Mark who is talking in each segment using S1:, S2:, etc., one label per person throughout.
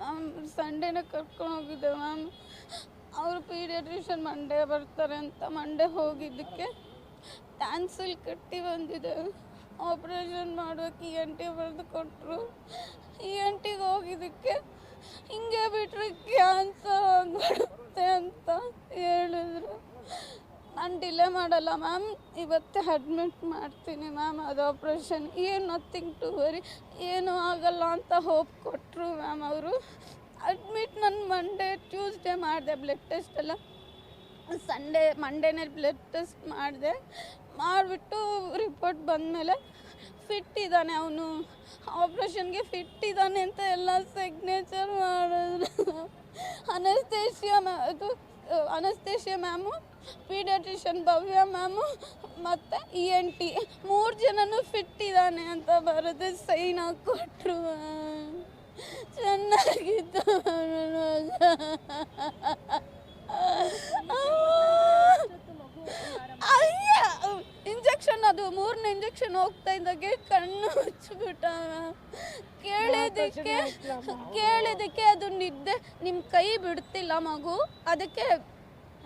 S1: Ma'am ಸಂಡೇನ ಕರ್ಕೊಂಡು ಹೋಗಿದ್ದೆ ma'am. ಅವರು ಪೀಡಿಯಾಟ್ರಿಷನ್ ಮಂಡೇ ಬರ್ತಾರೆ ಅಂತ ಮಂಡೇ ಹೋಗಿದ್ದಕ್ಕೆ ಕ್ಯಾನ್ಸಲ್ ಕಟ್ಟಿ ಬಂದಿದೆ. ಆಪ್ರೇಷನ್ ಮಾಡೋಕೆ ಇ ಎನ್ ಟಿ ಬರೆದು ಕೊಟ್ಟರು ಇ ಎನ್ ಟಿಗೆ ಹೋಗಿದ್ದಕ್ಕೆ ಹಿಂಗೆ ಬಿಟ್ಟರೆ ಕ್ಯಾನ್ಸರ್ ಆಗಿಬಿಡುತ್ತೆ ಅಂತ ಹೇಳಿದ್ರು. ನಾನು ಡಿಲೇ ಮಾಡಲ್ಲ ಮ್ಯಾಮ್ ಇವತ್ತೇ ಅಡ್ಮಿಟ್ ಮಾಡ್ತೀನಿ ಮ್ಯಾಮ್ ಅದು ಆಪ್ರೇಷನ್ ಏನು ನಥಿಂಗ್ ಟು ವರಿ ಏನೂ ಆಗಲ್ಲ ಅಂತ ಹೋಪ್ ಕೊಟ್ಟರು ಮ್ಯಾಮ್ ಅವರು. ಅಡ್ಮಿಟ್ ನಾನು ಮಂಡೇ ಟ್ಯೂಸ್ಡೇ ಮಾಡಿದೆ ಬ್ಲಡ್ ಟೆಸ್ಟ್ ಎಲ್ಲ. ಸಂಡೇ ಮಂಡೇನೇ ಬ್ಲಡ್ ಟೆಸ್ಟ್ ಮಾಡಿದೆ. ಮಾಡಿಬಿಟ್ಟು ರಿಪೋರ್ಟ್ ಬಂದಮೇಲೆ ಫಿಟ್ ಇದ್ದಾನೆ ಅವನು. ಆಪ್ರೇಷನ್ಗೆ ಫಿಟ್ ಇದ್ದಾನೆ ಅಂತ ಎಲ್ಲ ಸಿಗ್ನೇಚರ್ ಮಾಡಿದ್ರು ಅನಸ್ತೇಷಿಯಾ ಇದು anaesthesia ma'am paediatrician Bhavya ma'am ಮತ್ತು ಇ ಎನ್ ಟಿ ಮೂರು ಜನನೂ ಫಿಟ್ ಇದ್ದಾನೆ ಅಂತ ಬರುತ್ತೆ ಸೈನ್ ಹಾಕ್ಕೊಟ್ರು ಚೆನ್ನಾಗಿತ್ತು ಅಯ್ಯ ಇಂಜೆಕ್ಷನ್ ಅದು ಮೂರನೇ ಇಂಜೆಕ್ಷನ್ ಹೋಗ್ತಾ ಇದ್ದಾಗೆ ಕಣ್ಣು ಹಚ್ಚಿಬಿಟ್ಟ ಕೇಳಿದಕ್ಕೆ ಕೇಳಿದಕ್ಕೆ ಅದು ನಿದ್ದೆ ನಿಮ್ಮ ಕೈ ಬಿಡ್ತಿಲ್ಲ ಮಗು. ಅದಕ್ಕೆ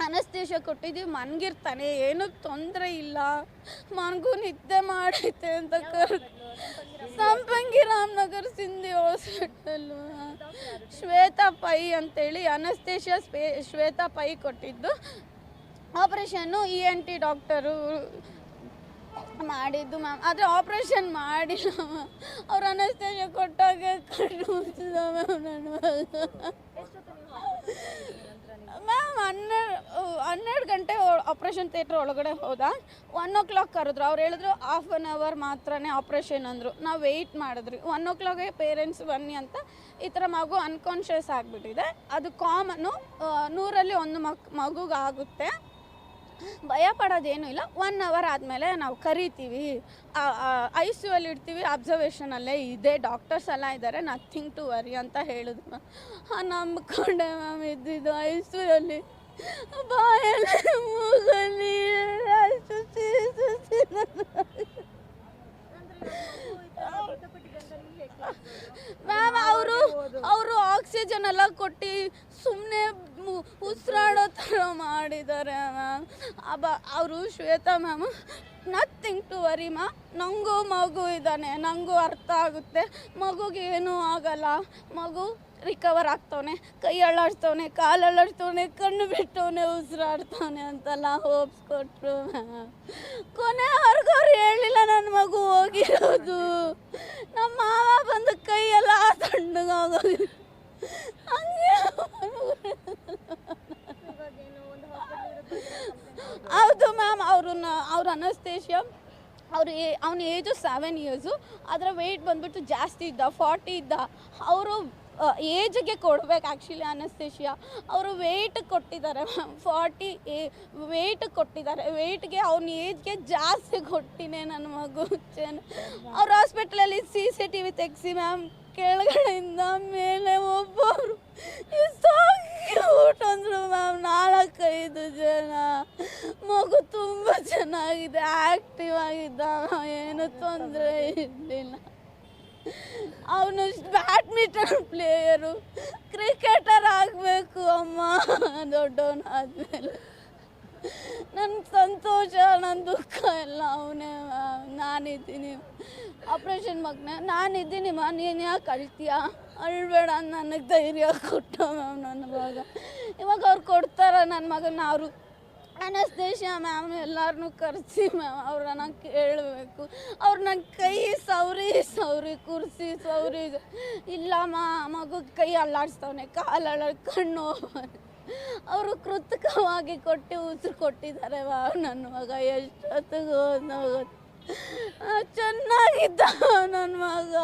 S1: ಅನಸ್ತೇಶ ಕೊಟ್ಟಿದ್ದೀವಿ ಮನ್ಗಿರ್ತಾನೆ ಏನೂ ತೊಂದರೆ ಇಲ್ಲ. ಮನ್ಗೂ ನಿದ್ದೆ ಮಾಡೈತೆ ಅಂತ ಕರ್, ಸಂಪಂಗಿ ರಾಮನಗರ್ ಸಿಂಧಿ ಹಾಸ್ಪಿಟಲ್ ಶ್ವೇತಾ ಪೈ ಅಂತೇಳಿ ಅನಸ್ತೇಶ ಶ್ವೇತಾ ಪೈ ಕೊಟ್ಟಿದ್ದು. ಆಪ್ರೇಷನ್ನು ಇ ಎನ್ ಟಿ ಡಾಕ್ಟರು ಮಾಡಿದ್ದು ಮ್ಯಾಮ್. ಆದರೆ ಆಪ್ರೇಷನ್ ಮಾಡಿಲ್ಲ ಮ್ಯಾಮ್. ಅವ್ರು ಅನಸ್ತೇಶ ಕೊಟ್ಟಾಗ ಕಣ್ಣು ಮುಚ್ಚಿದ ಮ್ಯಾಮ್ ನಾನು ಮ್ಯಾಮ್, ಹನ್ನೆರಡು ಹನ್ನೆರಡು ಗಂಟೆ ಆಪ್ರೇಷನ್ ಥಿಯೇಟ್ರ್ ಒಳಗಡೆ ಹೋದ. ಒನ್ ಓ ಕ್ಲಾಕ್ ಕರೆದ್ರು. ಅವ್ರು ಹೇಳಿದ್ರು ಹಾಫ್ ಆನ್ ಅವರ್ ಮಾತ್ರನೇ ಆಪ್ರೇಷನ್ ಅಂದರು. ನಾವು ವೆಯ್ಟ್ ಮಾಡಿದ್ರಿ ಒನ್ ಓ ಕ್ಲಾಕ್ಗೆ ಪೇರೆಂಟ್ಸ್ ಬನ್ನಿ ಅಂತ ಈ ಥರ ಮಗು ಅನ್ಕಾನ್ಷಿಯಸ್ ಆಗಿಬಿಟ್ಟಿದೆ. ಅದು ಕಾಮನ್ನು ನೂರಲ್ಲಿ ಒಂದು ಮಕ್ ಮಗುಗಾಗುತ್ತೆ. ಭಯ ಪಡೋದೇನೂ ಇಲ್ಲ. ಒನ್ ಅವರ್ ಆದಮೇಲೆ ನಾವು ಕರಿತೀವಿ. ಐ ಸಿ ಅಲ್ಲಿ ಇಡ್ತೀವಿ ಅಬ್ಸರ್ವೇಷನಲ್ಲೇ ಇದೆ. ಡಾಕ್ಟರ್ಸ್ ಎಲ್ಲ ಇದ್ದಾರೆ ನಥಿಂಗ್ ಟು ವರಿ ಅಂತ ಹೇಳಿದ್ರು ಹಾಂ ನಂಬ್ಕೊಂಡೆ ಮ್ಯಾಮ್ ಇದ್ದಿದ್ದು ಐ ಸಿ ಅಲ್ಲಿ ಬಾಯಲ್ಲಿ ಮೂಗಲ್ಲಿ ಮ್ಯಾಮ್ ಅವರು ಅವರು ಆಕ್ಸಿಜನ್ ಎಲ್ಲ ಕೊಟ್ಟು ಸುಮ್ಮನೆ ಉಸಿರಾಡೋ ಥರ ಮಾಡಿದ್ದಾರೆ ಮ್ಯಾಮ್. ಅಬ, ಅವರು Shweta ma'am. Nothing to worry ಮಾ ನನಗೂ ಮಗು ಇದ್ದಾನೆ. ನನಗೂ ಅರ್ಥ ಆಗುತ್ತೆ. ಮಗುಗೆ ಏನೂ ಆಗಲ್ಲ. ಮಗು ರಿಕವರ್ ಆಗ್ತವನೆ. ಕೈ ಅಳ್ಳಾಡ್ತವನೆ, ಕಾಲು ಅಳ್ಳಾಡ್ತವನೆ, ಕಣ್ಣು ಬಿಟ್ಟವನೆ, ಉಸಿರಾಡ್ತವನೆ ಅಂತೆಲ್ಲ ಹೋಪ್ಸ್ ಕೊಟ್ಟರು ಮ್ಯಾಮ್. ಕೊನೆವರೆಗೂ ಅವ್ರು ಹೇಳಿಲ್ಲ ನನ್ನ ಮಗು ಹೋಗಿರೋದು. ನಮ್ಮ ಮಾವ ಬಂದು ಕೈಯೆಲ್ಲ ತಣ್ಣಗೆ ಹಂಗೆ ಮ್ಯಾಮ್ ಅವ್ರನ್ನ, ಅವ್ರ ಅನಸ್ತೇಷ್ಯ, ಅವ್ರ ಏ, ಅವನ ಏಜು ಸೆವೆನ್ ಇಯರ್ಸು ಅದರ ವೆಯ್ಟ್ ಬಂದ್ಬಿಟ್ಟು ಜಾಸ್ತಿ ಇದ್ದ ಫಾರ್ಟಿ ಇದ್ದ. ಅವರು ಏಜ್ಗೆ ಕೊಡ್ಬೇಕು ಆ್ಯಕ್ಚುಲಿ ಅನಸ್ತೇಷಿಯಾ. ಅವರು ವೆಯ್ಟ್ ಕೊಟ್ಟಿದ್ದಾರೆ ಮ್ಯಾಮ್ ಫಾರ್ಟಿ ಏ ವೆಯ್ಟ್ ಕೊಟ್ಟಿದ್ದಾರೆ. ವೆಯ್ಟ್ಗೆ ಅವ್ನ ಏಜ್ಗೆ ಜಾಸ್ತಿ ಕೊಟ್ಟಿನೇ ನನ್ನ ಮಗು ಅವ್ರು ಹಾಸ್ಪಿಟ್ಲಲ್ಲಿ ಸಿ ಸಿ ಟಿ ವಿ ತೆಗ್ಸಿ ಮ್ಯಾಮ್ ಕೆಳಗಡೆಯಿಂದ ಮೇಲೆ ಒಬ್ಬರು. ಮಗು ತುಂಬ ಚೆನ್ನಾಗಿದೆ ಆಕ್ಟಿವ್ ಆಗಿದ್ದ ಏನು ತೊಂದರೆ ಇರಲಿಲ್ಲ. ಅವನು ಬ್ಯಾಡ್ಮಿಂಟನ್ ಪ್ಲೇಯರು ಕ್ರಿಕೆಟರ್ ಆಗಬೇಕು ಅಮ್ಮ ದೊಡ್ಡವನಾದ್ಮೇಲೆ ನನ್ನ ಸಂತೋಷ ನನ್ನ ದುಃಖ ಎಲ್ಲ ಅವನೇ, ನಾನಿದ್ದೀನಿ. ಆಪ್ರೇಷನ್ ಮಗನೇ, ನಾನಿದ್ದೀನಿ ಮಾ, ನೀನು ಯಾಕೆ ಅಳ್ತೀಯ? ಅಳ್ಬೇಡ, ನನಗೆ ಧೈರ್ಯ ಕೊಟ್ಟ ಮ್ಯಾಮ್ ನನ್ನ ಮಗ. ಇವಾಗ ಅವ್ರು ಕೊಡ್ತಾರ ನನ್ನ ಮಗನ ಅವರು ಅನಸ್ತೇಶ ಮ್ಯಾಮ್ ಎಲ್ಲರನ್ನೂ ಕರೆಸಿ ಮ್ಯಾಮ್, ಅವ್ರನ್ನ ಕೇಳಬೇಕು. ಅವ್ರ ನನ್ನ ಕೈ ಸೌರಿ ಸೌರಿ ಕುರ್ಸಿ ಸೌರಿ ಇಲ್ಲಮ್ಮ ಮಗು ಕೈ ಅಲ್ಲಾಡಿಸ್ತವನೆ, ಕಾಲು ಅಲ್ಲಾಡ್ ಕಣ್ಣು ಅವರು ಕೃತಕವಾಗಿ ಕೊಟ್ಟು ಉಸಿರು ಕೊಟ್ಟಿದ್ದಾರೆ ವಾ ನನ್ನ ಮಗ ಎಷ್ಟೊತ್ತಿಗೆ ಚೆನ್ನಾಗಿದ್ದ ನನ್ನ ಮಗ.